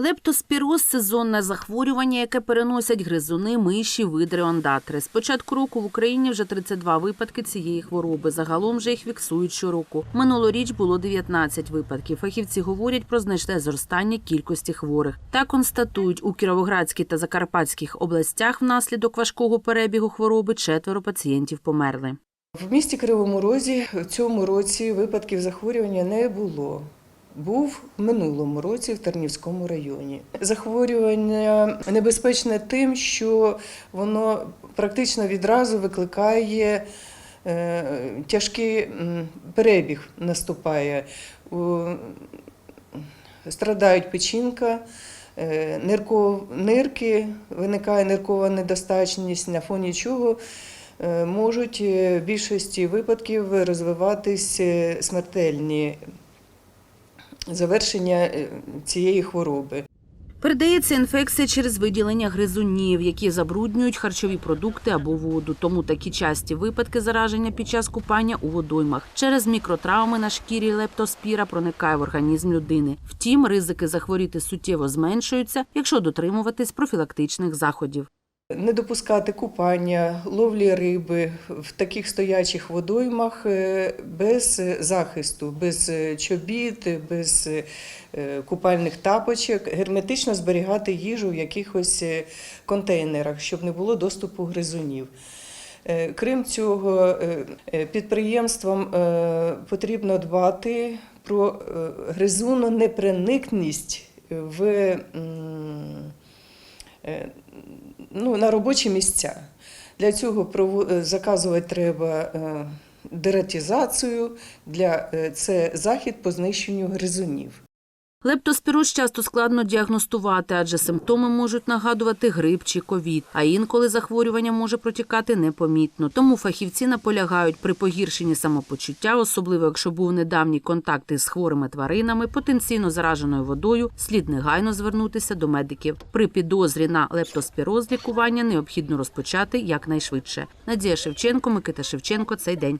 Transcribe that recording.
Лептоспіроз – сезонне захворювання, яке переносять гризуни, миші, видри, ондатри. З початку року в Україні вже 32 випадки цієї хвороби. Загалом же їх фіксують щороку. Минулоріч було 19 випадків. Фахівці говорять про значне зростання кількості хворих. Та констатують, у Кіровоградській та Закарпатських областях внаслідок важкого перебігу хвороби четверо пацієнтів померли. В місті Кривому Розі в цьому році випадків захворювання не було. Був в минулому році в Тарнівському районі. Захворювання небезпечне тим, що воно практично відразу викликає е, тяжкий перебіг наступає. Страдають печінка, е, нирки, виникає ниркова недостатність, на фоні чого е, можуть в більшості випадків розвиватись смертельні завершення е, цієї хвороби. Передається інфекція через виділення гризунів, які забруднюють харчові продукти або воду. Тому такі часті випадки зараження під час купання у водоймах. Через мікротравми на шкірі лептоспіра проникає в організм людини. Втім, ризики захворіти суттєво зменшуються, якщо дотримуватись профілактичних заходів. Не допускати купання, ловлі риби в таких стоячих водоймах е, без захисту, без е, чобіт, без е, купальних тапочок, герметично зберігати їжу в якихось контейнерах, щоб не було доступу гризунів. Крім цього, підприємствам потрібно дбати про гризунну неприникність в ну, на робочі місця. Для цього е, заказувати треба дератізацію, дератизацію, для, е, це захід по знищенню гризунів. Лептоспіроз часто складно діагностувати, адже симптоми можуть нагадувати грип чи ковід, а інколи захворювання може протікати непомітно. Тому фахівці наполягають при погіршенні самопочуття, особливо якщо був недавній контакт із хворими тваринами, потенційно зараженою водою, слід негайно звернутися до медиків. При підозрі на лептоспіроз лікування необхідно розпочати якнайшвидше. Надія Шевченко, Микита Шевченко. Цей день.